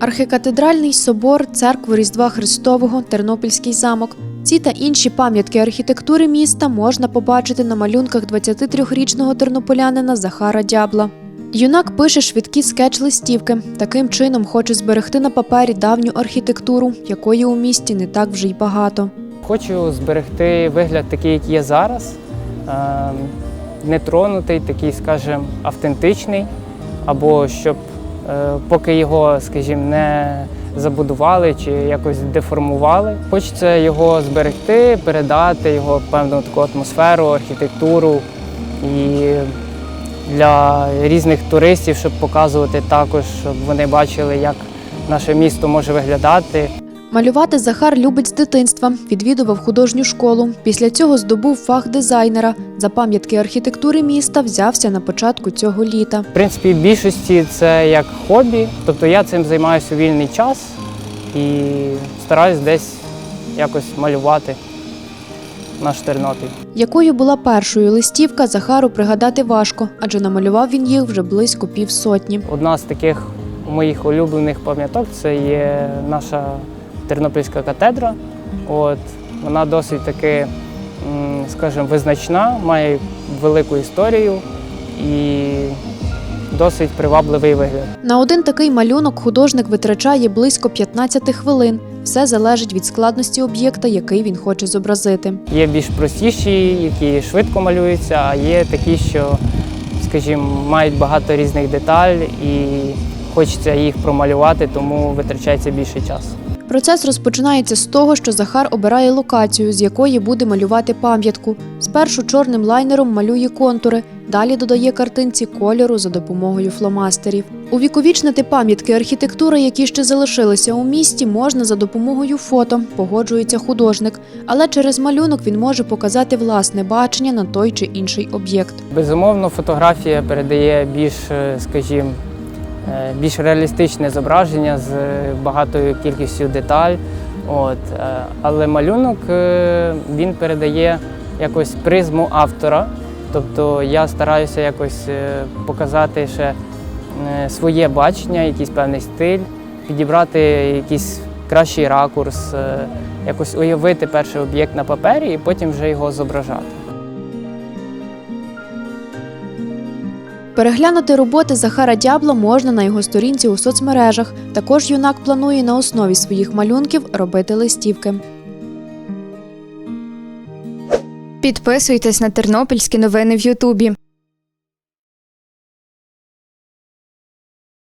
Архікатедральний собор, церкву Різдва Христового, Тернопільський замок. Ці та інші пам'ятки архітектури міста можна побачити на малюнках 23-річного тернополянина Захара Дябла. Юнак пише швидкі скетч-листівки. Таким чином хоче зберегти на папері давню архітектуру, якої у місті не так вже й багато. Хочу зберегти вигляд такий, як є зараз, е, нетронутий, такий, скажімо, автентичний, або щоб поки його, скажімо, не забудували чи якось деформували. Хочеться його зберегти, передати його певну таку атмосферу, архітектуру і для різних туристів, щоб показувати також, щоб вони бачили, як наше місто може виглядати. Малювати Захар любить з дитинства, відвідував художню школу. Після цього здобув фах дизайнера. За пам'ятки архітектури міста взявся на початку цього літа. В принципі, в більшості це як хобі, тобто я цим займаюся у вільний час і стараюсь десь якось малювати наш Тернопіль. Якою була першою листівка, Захару пригадати важко, адже намалював він їх вже близько півсотні. Одна з таких моїх улюблених пам'яток це є наша Тернопільська катедра. От, вона досить таки, скажімо, визначна, має велику історію і досить привабливий вигляд. На один такий малюнок художник витрачає близько 15 хвилин. Все залежить від складності об'єкта, який він хоче зобразити. Є більш простіші, які швидко малюються, а є такі, що, скажімо, мають багато різних деталей і хочеться їх промалювати, тому витрачається більше часу. Процес розпочинається з того, що Захар обирає локацію, з якої буде малювати пам'ятку. Спершу чорним лайнером малює контури, далі додає картинці кольору за допомогою фломастерів. Увіковічнити пам'ятки архітектури, які ще залишилися у місті, можна за допомогою фото, погоджується художник, але через малюнок він може показати власне бачення на той чи інший об'єкт. Безумовно, фотографія передає більш, е, скажімо, більш реалістичне зображення з е, багатою кількістю деталь. От. е, Але малюнок е, він передає якось призму автора. Тобто я стараюся якось е, показати ще е, своє бачення, якийсь певний стиль, підібрати якийсь кращий ракурс, е, якось уявити перший об'єкт на папері і потім вже його зображати. Переглянути роботи Захара Дябла можна на його сторінці у соцмережах. Також юнак планує на основі своїх малюнків робити листівки. Підписуйтесь на тернопільські новини в Ютубі.